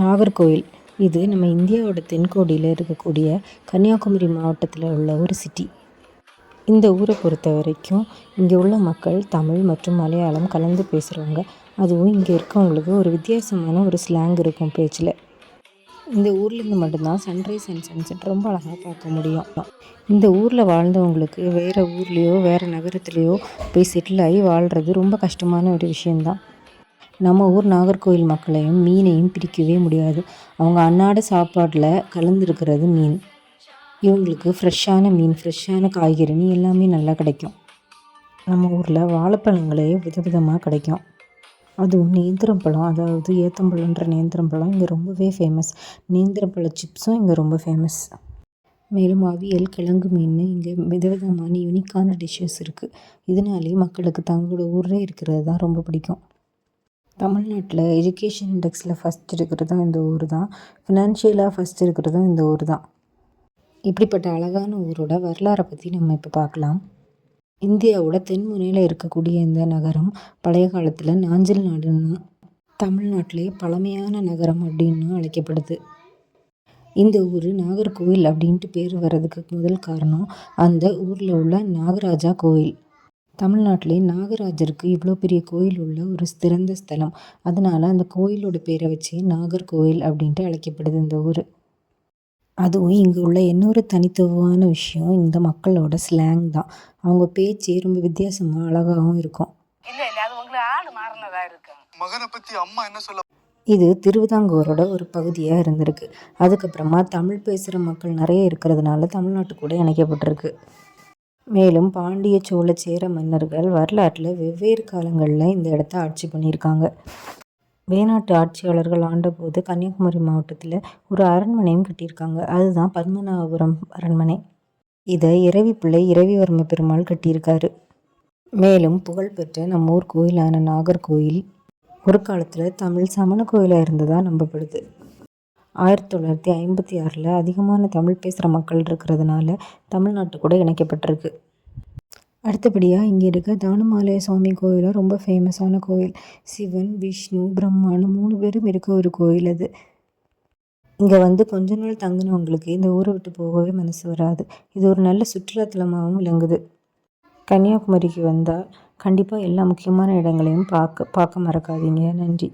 நாகர்கோவில். இது நம்ம இந்தியாவோட தென்கோடியில் இருக்கக்கூடிய கன்னியாகுமரி மாவட்டத்தில் உள்ள ஒரு சிட்டி இந்த ஊரை பொறுத்த வரைக்கும் இங்கே உள்ள மக்கள் தமிழ் மற்றும் மலையாளம் கலந்து பேசுகிறவங்க அதுவும் இங்கே இருக்கவங்களுக்கு ஒரு வித்தியாசமான ஒரு ஸ்லாங் இருக்கும் பேச்சில். இந்த ஊர்லேருந்து மட்டும்தான் சன்ரைஸ் அண்ட் சன்செட் ரொம்ப அழகாக பார்க்க முடியும். இந்த ஊரில் வாழ்ந்தவங்களுக்கு வேறு ஊர்லேயோ வேறு நகரத்துலேயோ போய் செட்டில் ஆகி வாழ்கிறது ரொம்ப கஷ்டமான ஒரு விஷயந்தான் நம்ம ஊர் நாகர்கோவில் மக்களையும் மீனையும் பிரிக்கவே முடியாது. அவங்க அன்னாட சாப்பாட்டில் கலந்துருக்கிறது மீன். இவங்களுக்கு ஃப்ரெஷ்ஷான மீன் ஃப்ரெஷ்ஷான காய்கறின்னு எல்லாமே நல்லா கிடைக்கும். நம்ம ஊரில் வாழைப்பழங்களே விதவிதமாக கிடைக்கும். அதுவும் நேந்திரம் பழம் அதாவது ஏத்தம்பழன்ற நேந்திரம் பழம் இங்கே ரொம்பவே ஃபேமஸ் நேந்திரம்பழ சிப்ஸும் இங்கே ரொம்ப ஃபேமஸ் மேலும் அவியல் கிழங்கு மீன் இங்கே விதவிதமான யூனிக்கான டிஷ்ஷஸ் இருக்குது இதனாலே மக்களுக்கு தங்களோட ஊரில் இருக்கிறது தான் ரொம்ப பிடிக்கும். தமிழ்நாட்டில் எஜுகேஷன் இண்டெக்ஸில் ஃபஸ்ட் இருக்கிறதும் இந்த ஊர் தான் ஃபினான்ஷியலாக ஃபஸ்ட் இருக்கிறதும் இந்த ஊர் தான் இப்படிப்பட்ட அழகான ஊரோட வரலாறை பற்றி நம்ம இப்போ பார்க்கலாம். இந்தியாவோட தென்முனையில் இருக்கக்கூடிய இந்த நகரம் பழைய காலத்தில் நாஞ்சில் நாடுன்னு தமிழ்நாட்டிலே பழமையான நகரம் அப்படின்னு அழைக்கப்படுது. இந்த ஊர் நாகர்கோவில் அப்படின்ட்டு பேர் வர்றதுக்கு முதல் காரணம் அந்த ஊரில் உள்ள நாகராஜா கோவில். தமிழ்நாட்டிலே நாகராஜருக்கு இவ்வளோ பெரிய கோயில் உள்ள ஒரு சிறந்த ஸ்தலம். அதனால் அந்த கோயிலோட பேரை வச்சு நாகர்கோவில் அப்படின்ட்டு அழைக்கப்படுது இந்த ஊர். அதுவும் இங்கே உள்ள இன்னொரு தனித்துவமான விஷயம் இந்த மக்களோட ஸ்லாங் தான். அவங்க பேச்சே ரொம்ப வித்தியாசமாக அழகாகவும் இருக்கும். இல்ல இல்ல அது உங்களுக்கு ஆடு மாறினதா இருக்கு மகனை பத்தி அம்மா என்ன சொல்ல இது திருவிதாங்கூரோட ஒரு பகுதியாக இருந்திருக்கு. அதுக்கப்புறமா தமிழ் பேசுகிற மக்கள் நிறைய இருக்கிறதுனால தமிழ்நாட்டு கூட இணைக்கப்பட்டிருக்கு. மேலும் பாண்டிய சோழ சேர மன்னர்கள் வரலாற்றில் வெவ்வேறு காலங்களில் இந்த இடத்த ஆட்சி பண்ணியிருக்காங்க. வேணாட்டு ஆட்சியாளர்கள் ஆண்டபோது கன்னியாகுமரி மாவட்டத்தில் ஒரு அரண்மனையும் கட்டியிருக்காங்க. அதுதான் பத்மநாபபுரம் அரண்மனை. இதை இரவிப்பிள்ளை இரவிவர்ம பெருமாள் கட்டியிருக்காரு. மேலும் புகழ்பெற்ற நம்ம ஊர் கோயிலான நாகர்கோயில் ஒரு காலத்தில் தமிழ் சமண கோயிலாக இருந்ததாக நம்பப்படுது. ஆயிரத்தி தொள்ளாயிரத்தி ஐம்பத்தி ஆறில் அதிகமான தமிழ் பேசுகிற மக்கள் இருக்கிறதுனால தமிழ்நாட்டு கூட இணைக்கப்பட்டிருக்கு. அடுத்தபடியாக இங்கே இருக்க தானுமாலய சுவாமி கோயிலும் ரொம்ப ஃபேமஸான கோயில். சிவன் விஷ்ணு பிரம்மான்னு மூணு பேரும் இருக்க ஒரு கோயில் அது. இங்கே வந்து கொஞ்ச நாள் தங்கினவங்களுக்கு இந்த ஊரை விட்டு போகவே மனசு வராது. இது ஒரு நல்ல சுற்றுலாத்தலமாகவும் விளங்குது. கன்னியாகுமரிக்கு வந்தால் கண்டிப்பாக எல்லா முக்கியமான இடங்களையும் பார்க்க பார்க்க மறக்காதீங்க. நன்றி.